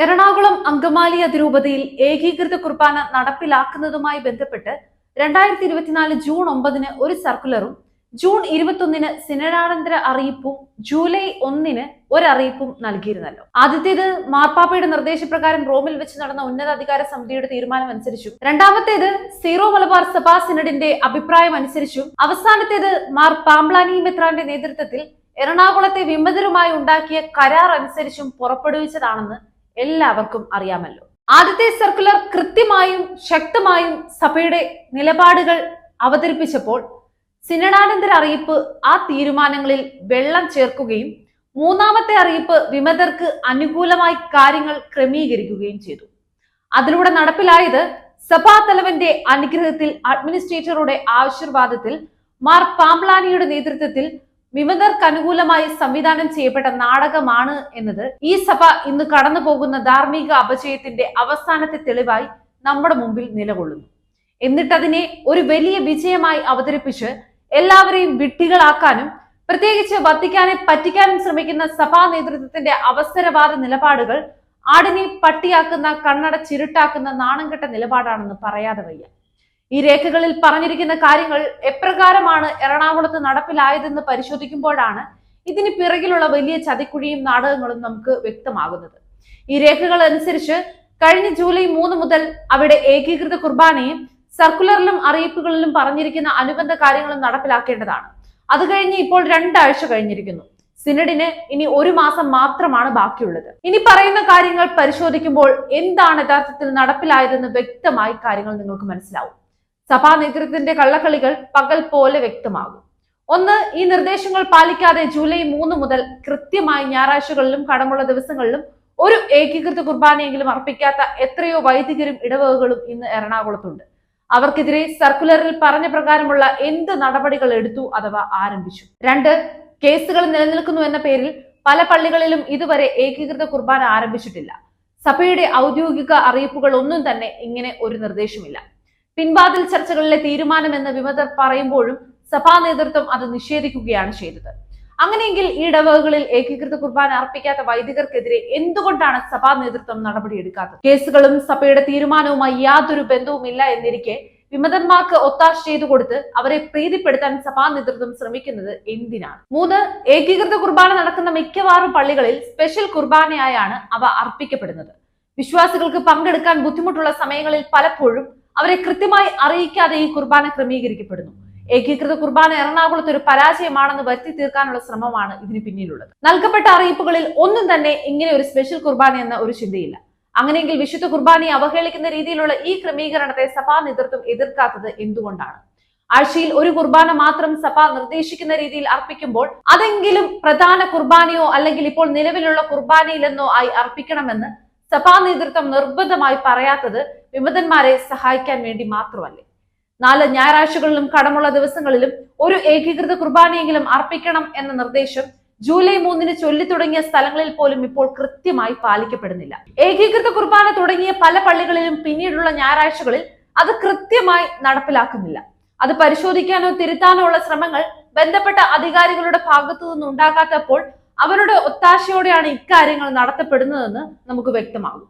എറണാകുളം അങ്കമാലി അതിരൂപതയിൽ ഏകീകൃത കുർബാന നടപ്പിലാക്കുന്നതുമായി ബന്ധപ്പെട്ട് രണ്ടായിരത്തി ഇരുപത്തിനാല് ജൂൺ ഒമ്പതിന് ഒരു സർക്കുലറും ജൂൺ ഇരുപത്തൊന്നിന് സിനഡാനന്തര അറിയിപ്പും ജൂലൈ ഒന്നിന് ഒരറിയിപ്പും നൽകിയിരുന്നല്ലോ. ആദ്യത്തേത് മാർപ്പാപ്പയുടെ നിർദ്ദേശപ്രകാരം റോമിൽ വെച്ച് നടന്ന ഉന്നതാധികാര സമിതിയുടെ തീരുമാനം അനുസരിച്ചും രണ്ടാമത്തേത് സീറോ മലബാർ സഭാ സിനഡിന്റെ അഭിപ്രായം അനുസരിച്ചും അവസാനത്തേത് മാർ പാംബ്ലാനി മെത്രാന്റെ നേതൃത്വത്തിൽ എറണാകുളത്തെ വിമതരുമായി ഉണ്ടാക്കിയ കരാർ അനുസരിച്ചും പുറപ്പെടുവിച്ചതാണെന്ന് എല്ലാവർക്കും അറിയാമല്ലോ. ആദ്യത്തെ സർക്കുലർ കൃത്യമായും ശക്തമായും സഭയുടെ നിലപാടുകൾ അവതരിപ്പിച്ചപ്പോൾ സിനഡാനന്തര അറിയിപ്പ് ആ തീരുമാനങ്ങളിൽ വെള്ളം ചേർക്കുകയും മൂന്നാമത്തെ അറിയിപ്പ് വിമതർക്ക് അനുകൂലമായി കാര്യങ്ങൾ ക്രമീകരിക്കുകയും ചെയ്തു. അതിലൂടെ നടപ്പിലായത് സഭാ തലവന്റെ അനുഗ്രഹത്തിൽ അഡ്മിനിസ്ട്രേറ്ററുടെ ആശീർവാദത്തിൽ മാർ പാംലാനിയുടെ നേതൃത്വത്തിൽ വിമതർക്ക് അനുകൂലമായി സംവിധാനം ചെയ്യപ്പെട്ട നാടകമാണ് എന്നത് ഈ സഭ ഇന്ന് കടന്നു പോകുന്ന ധാർമ്മിക അപജയത്തിന്റെ അവസാനത്തെ തെളിവായി നമ്മുടെ മുമ്പിൽ നിലകൊള്ളുന്നു. എന്നിട്ടതിനെ ഒരു വലിയ വിജയമായി അവതരിപ്പിച്ച് എല്ലാവരെയും വിട്ടികളാക്കാനും പ്രത്യേകിച്ച് വത്തിക്കാനെ പറ്റിക്കാനും ശ്രമിക്കുന്ന സഭാ നേതൃത്വത്തിന്റെ അവസരവാദ നിലപാടുകൾ ആടിനെ പട്ടിയാക്കുന്ന കണ്ണട ചിരുട്ടാക്കുന്ന നാണംകെട്ട നിലപാടാണെന്ന് പറയാതെ വയ്യ. ഈ രേഖകളിൽ പറഞ്ഞിരിക്കുന്ന കാര്യങ്ങൾ എപ്രകാരമാണ് എറണാകുളത്ത് നടപ്പിലായതെന്ന് പരിശോധിക്കുമ്പോഴാണ് ഇതിന് പിറകിലുള്ള വലിയ ചതിക്കുഴിയും നാടകങ്ങളും നമുക്ക് വ്യക്തമാകുന്നത്. ഈ രേഖകൾ അനുസരിച്ച് കഴിഞ്ഞ ജൂലൈ മൂന്ന് മുതൽ അവിടെ ഏകീകൃത കുർബാനയും സർക്കുലറിലും അറിയിപ്പുകളിലും പറഞ്ഞിരിക്കുന്ന അനുബന്ധ കാര്യങ്ങളും നടപ്പിലാക്കേണ്ടതാണ്. അത് കഴിഞ്ഞ് ഇപ്പോൾ രണ്ടാഴ്ച കഴിഞ്ഞിരിക്കുന്നു. സിനഡിന് ഇനി ഒരു മാസം മാത്രമാണ് ബാക്കിയുള്ളത്. ഇനി പറയുന്ന കാര്യങ്ങൾ പരിശോധിക്കുമ്പോൾ എന്താണ് യഥാർത്ഥത്തിൽ നടപ്പിലായതെന്ന് വ്യക്തമായി കാര്യങ്ങൾ നിങ്ങൾക്ക് മനസ്സിലാവും. സഭാ നേതൃത്വത്തിന്റെ കള്ളക്കളികൾ പകൽ പോലെ വ്യക്തമാകും. ഒന്ന് ഈ നിർദ്ദേശങ്ങൾ പാലിക്കാതെ ജൂലൈ മൂന്ന് മുതൽ കൃത്യമായി ഞായറാഴ്ചകളിലും കടമുള്ള ദിവസങ്ങളിലും ഒരു ഏകീകൃത കുർബാനയെങ്കിലും അർപ്പിക്കാത്ത എത്രയോ വൈദികരും ഇടവകകളും ഇന്ന് എറണാകുളത്തുണ്ട്. അവർക്കെതിരെ സർക്കുലറിൽ പറഞ്ഞ പ്രകാരമുള്ള എന്ത് നടപടികൾ എടുത്തു അഥവാ ആരംഭിച്ചു? രണ്ട് കേസുകൾ നിലനിൽക്കുന്നു എന്ന പേരിൽ പല പള്ളികളിലും ഇതുവരെ ഏകീകൃത കുർബാന ആരംഭിച്ചിട്ടില്ല. സഭയുടെ ഔദ്യോഗിക അറിയിപ്പുകൾ ഒന്നും തന്നെ ഇങ്ങനെ ഒരു നിർദ്ദേശമില്ല. പിൻവാതിൽ ചർച്ചകളിലെ തീരുമാനമെന്ന് വിമതർ പറയുമ്പോഴും സഭാ നേതൃത്വം അത് നിഷേധിക്കുകയാണ് ചെയ്തത്. അങ്ങനെയെങ്കിൽ ഈ ഇടവകകളിൽ ഏകീകൃത കുർബാന അർപ്പിക്കാത്ത വൈദികർക്കെതിരെ എന്തുകൊണ്ടാണ് സഭാ നേതൃത്വം നടപടിയെടുക്കാത്തത്? കേസുകളും സഭയുടെ തീരുമാനവുമായി യാതൊരു ബന്ധവുമില്ല എന്നിരിക്കെ വിമതന്മാർക്ക് ഒത്താശ ചെയ്തു കൊടുത്ത് അവരെ പ്രീതിപ്പെടുത്താൻ സഭാ നേതൃത്വം ശ്രമിക്കുന്നത് എന്തിനാണ്? മൂന്ന് ഏകീകൃത കുർബാന നടക്കുന്ന മിക്കവാറും പള്ളികളിൽ സ്പെഷ്യൽ കുർബാനയായാണ് അവ അർപ്പിക്കപ്പെടുന്നത്. വിശ്വാസികൾക്ക് പങ്കെടുക്കാൻ ബുദ്ധിമുട്ടുള്ള സമയങ്ങളിൽ പലപ്പോഴും അവരെ കൃത്യമായി അറിയിക്കാതെ ഈ കുർബാന ക്രമീകരിക്കപ്പെടുന്നു. ഏകീകൃത കുർബാന എറണാകുളത്ത് ഒരു പരാജയമാണെന്ന് വരുത്തി തീർക്കാനുള്ള ശ്രമമാണ് ഇതിന് പിന്നിലുള്ളത്. നൽകപ്പെട്ട അറിയിപ്പുകളിൽ ഒന്നും തന്നെ ഇങ്ങനെ ഒരു സ്പെഷ്യൽ കുർബാന എന്ന ഒരു ചിന്തയില്ല. അങ്ങനെയെങ്കിൽ വിശുദ്ധ കുർബാനയെ അവഹേളിക്കുന്ന രീതിയിലുള്ള ഈ ക്രമീകരണത്തെ സഭാ നേതൃത്വം എതിർക്കാത്തത് എന്തുകൊണ്ടാണ്? ആഴ്ചയിൽ ഒരു കുർബാന മാത്രം സഭ നിർദ്ദേശിക്കുന്ന രീതിയിൽ അർപ്പിക്കുമ്പോൾ അതെങ്കിലും പ്രധാന കുർബാനയോ അല്ലെങ്കിൽ ഇപ്പോൾ നിലവിലുള്ള കുർബാനയിലെന്നോ ആയി അർപ്പിക്കണമെന്ന് സഭാ നേതൃത്വം നിർബന്ധമായി പറയാത്തത് വിമതന്മാരെ സഹായിക്കാൻ വേണ്ടി മാത്രമല്ലേ? നാല് ഞായറാഴ്ചകളിലും കടമുള്ള ദിവസങ്ങളിലും ഒരു ഏകീകൃത കുർബാനയെങ്കിലും അർപ്പിക്കണം എന്ന നിർദ്ദേശം ജൂലൈ മൂന്നിന് ചൊല്ലി തുടങ്ങിയ സ്ഥലങ്ങളിൽ പോലും ഇപ്പോൾ കൃത്യമായി പാലിക്കപ്പെടുന്നില്ല. ഏകീകൃത കുർബാന തുടങ്ങിയ പല പള്ളികളിലും പിന്നീടുള്ള ഞായറാഴ്ചകളിൽ അത് കൃത്യമായി നടപ്പിലാക്കുന്നില്ല. അത് പരിശോധിക്കാനോ തിരുത്താനോ ഉള്ള ശ്രമങ്ങൾ ബന്ധപ്പെട്ട അധികാരികളുടെ ഭാഗത്തു നിന്നുണ്ടാകാത്തപ്പോൾ അവരുടെ ഒത്താശയോടെയാണ് ഇക്കാര്യങ്ങൾ നടത്തപ്പെടുന്നതെന്ന് നമുക്ക് വ്യക്തമാകും.